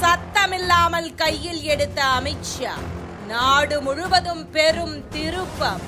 சத்தமில்லாமல் கையில் எடுத்த அமித்ஷா நாடு முழுவதும் பெரும் திருப்பம்.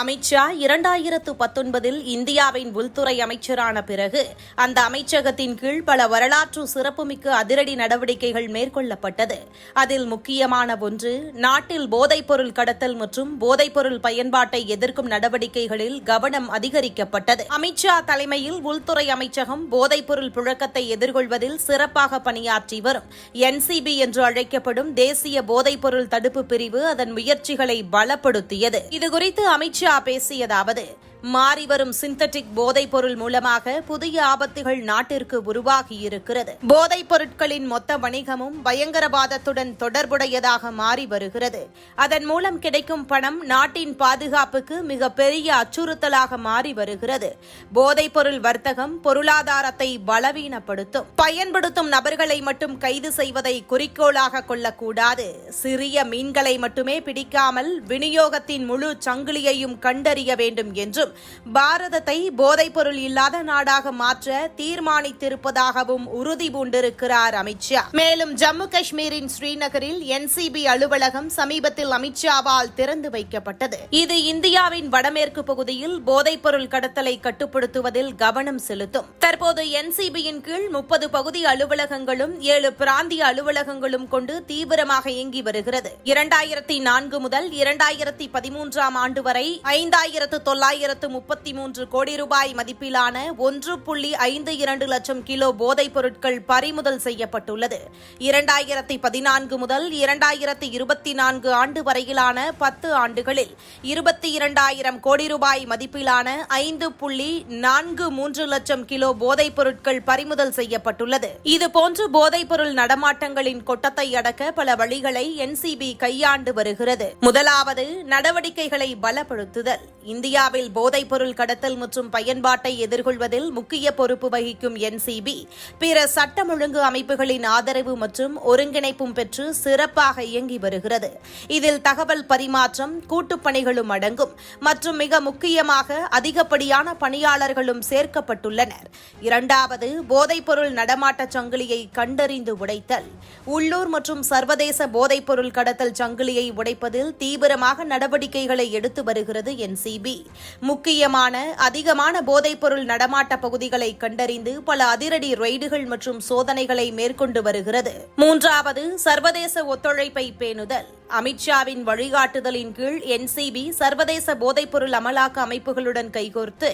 அமித்ஷா இரண்டாயிரத்து பத்தொன்பதில் இந்தியாவின் உள்துறை அமைச்சரான பிறகு அந்த அமைச்சகத்தின் கீழ் பல வரலாற்று சிறப்புமிக்க அதிரடி நடவடிக்கைகள் மேற்கொள்ளப்பட்டது. அதில் முக்கியமான ஒன்று நாட்டில் போதைப்பொருள் கடத்தல் மற்றும் போதைப்பொருள் பயன்பாட்டை எதிர்க்கும் நடவடிக்கைகளில் கவனம் அதிகரிக்கப்பட்டது. அமித்ஷா தலைமையில் உள்துறை அமைச்சகம் போதைப்பொருள் புழக்கத்தை எதிர்கொள்வதில் சிறப்பாக பணியாற்றி வரும். என்சிபி என்று அழைக்கப்படும் தேசிய போதைப்பொருள் தடுப்பு பிரிவு அதன் முயற்சிகளை பலப்படுத்தியது. இதுகுறித்து அமித்ஷா பேசியதாவது மாறிவரும் சிந்தட்டிக் போதைப் பொருள் மூலமாக புதிய ஆபத்துகள் நாட்டிற்கு உருவாகியிருக்கிறது. போதைப் பொருட்களின் மொத்த வணிகமும் பயங்கரவாதத்துடன் தொடர்புடையதாக மாறி வருகிறது. அதன் மூலம் கிடைக்கும் பணம் நாட்டின் பாதுகாப்புக்கு மிக பெரிய அச்சுறுத்தலாக மாறி வருகிறது. போதைப் பொருள் வர்த்தகம் பொருளாதாரத்தை பலவீனப்படுத்தும். பயன்படுத்தும் நபர்களை மட்டும் கைது செய்வதை குறிக்கோளாக கொள்ளக்கூடாது. சிறிய மீன்களை மட்டுமே பிடிக்காமல் விநியோகத்தின் முழு சங்கிலியையும் கண்டறிய வேண்டும் என்றும் பாரதத்தை போதைப்பொருள் இல்லாத நாடாக மாற்ற தீர்மானித்திருப்பதாகவும் உறுதி பூண்டிருக்கிறார் அமித்ஷா. மேலும் ஜம்மு காஷ்மீரின் ஸ்ரீநகரில் என்சிபி அலுவலகம் சமீபத்தில் அமித்ஷாவால் திறந்து வைக்கப்பட்டது. இது இந்தியாவின் வடமேற்கு பகுதியில் போதைப்பொருள் கடத்தலை கட்டுப்படுத்துவதில் கவனம் செலுத்தும். தற்போது என்சிபியின் கீழ் முப்பது பகுதி அலுவலகங்களும் ஏழு பிராந்திய அலுவலகங்களும் கொண்டு தீவிரமாக இயங்கி வருகிறது. இரண்டாயிரத்தி நான்கு முதல் இரண்டாயிரத்தி பதிமூன்றாம் ஆண்டு வரை ஐந்தாயிரத்து தொள்ளாயிரத்து முப்பத்தி மூன்று கோடி ரூபாய் மதிப்பிலான ஒன்று புள்ளி ஐந்து இரண்டு லட்சம் கிலோ போதைப் பொருட்கள் பறிமுதல் செய்யப்பட்டுள்ளது. இரண்டாயிரத்தி பதினான்கு முதல் இரண்டாயிரத்தி இருபத்தி நான்கு ஆண்டு வரையிலான பத்து ஆண்டுகளில் இருபத்தி இரண்டாயிரம் கோடி ரூபாய் மதிப்பிலான ஐந்து புள்ளி நான்கு மூன்று லட்சம் கிலோ போதைப் பொருட்கள் பறிமுதல் செய்யப்பட்டுள்ளது. இதுபோன்று போதைப் பொருள் நடமாட்டங்களின் கொட்டத்தை அடக்க பல வழிகளை என்சிபி கையாண்டு வருகிறது. முதலாவது நடவடிக்கைகளை பலப்படுத்துதல். இந்தியாவில் போதை போதைப்பொருள் கடத்தல் மற்றும் பயன்பாட்டை எதிர்கொள்வதில் முக்கிய பொறுப்பு வகிக்கும் என்சிபி பிற சட்டம் ஒழுங்கு அமைப்புகளின் ஆதரவு மற்றும் ஒருங்கிணைப்பும் பெற்று சிறப்பாக இயங்கி வருகிறது. இதில் தகவல் பரிமாற்றம் கூட்டுப் பணிகளும் அடங்கும் மற்றும் மிக முக்கியமாக அதிகப்படியான பணியாளர்களும் சேர்க்கப்பட்டுள்ளனர். இரண்டாவது போதைப்பொருள் நடமாட்ட சங்கிலியை கண்டறிந்து உடைத்தல். உள்ளூர் மற்றும் சர்வதேச போதைப்பொருள் கடத்தல் சங்கிலியை உடைப்பதில் தீவிரமாக நடவடிக்கைகளை எடுத்து வருகிறது என்சிபி முக்கியமான அதிகமான போதைப்பொருள் நடமாட்ட பகுதிகளை கண்டறிந்து பல அதிரடி ரெய்டுகள் மற்றும் சோதனைகளை மேற்கொண்டு வருகிறது. மூன்றாவது சர்வதேச ஒத்துழைப்பை பேணுதல். அமித்ஷாவின் வழிகாட்டுதலின் கீழ் என்சிபி சர்வதேச போதைப்பொருள் அமலாக்க அமைப்புகளுடன் கைகோர்த்து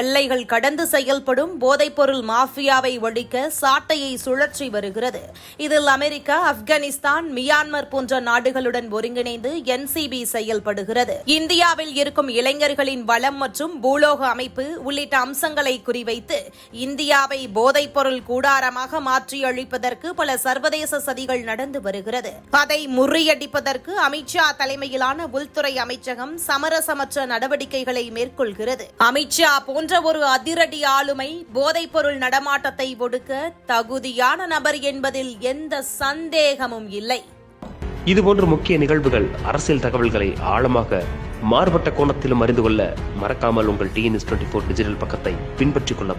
எல்லைகள் கடந்து செயல்படும் போதைப்பொருள் மாஃபியாவை ஒழிக்க சாட்டையை சுழற்றி வருகிறது. இதில் அமெரிக்கா ஆப்கானிஸ்தான் மியான்மர் போன்ற நாடுகளுடன் ஒருங்கிணைந்து என்சிபி செயல்படுகிறது. இந்தியாவில் இருக்கும் இளைஞர்களின் வளம் மற்றும் பூலோக அமைப்பு உள்ளிட்ட அம்சங்களை குறிவைத்து இந்தியாவை போதைப்பொருள் கூடாரமாக மாற்றியழிப்பதற்கு பல சர்வதேச சதிகள் நடந்து வருகிறது. அதை முறியடிப்பதற்கு அமித்ஷா தலைமையிலான உள்துறை அமைச்சகம் சமரசமற்ற நடவடிக்கைகளை மேற்கொள்கிறது. அமித்ஷா போன்ற ஒரு அதிரடி ஆளுமை போதைப்பொருள் நடமாட்டத்தை ஒடுக்க தகுதியான நபர் என்பதில் எந்த சந்தேகமும் இல்லை. இதுபோன்ற முக்கிய நிகழ்வுகள் அரசியல் தகவல்களை ஆழமாக மாறுபட்ட கோணத்திலும் அறிந்து கொள்ள மறக்காமல் உங்கள் டிஎன்எஸ் டுவெண்ட்டி ஃபோர் டிஜிட்டல் பக்கத்தை பின்பற்றிக் கொள்ளவும்.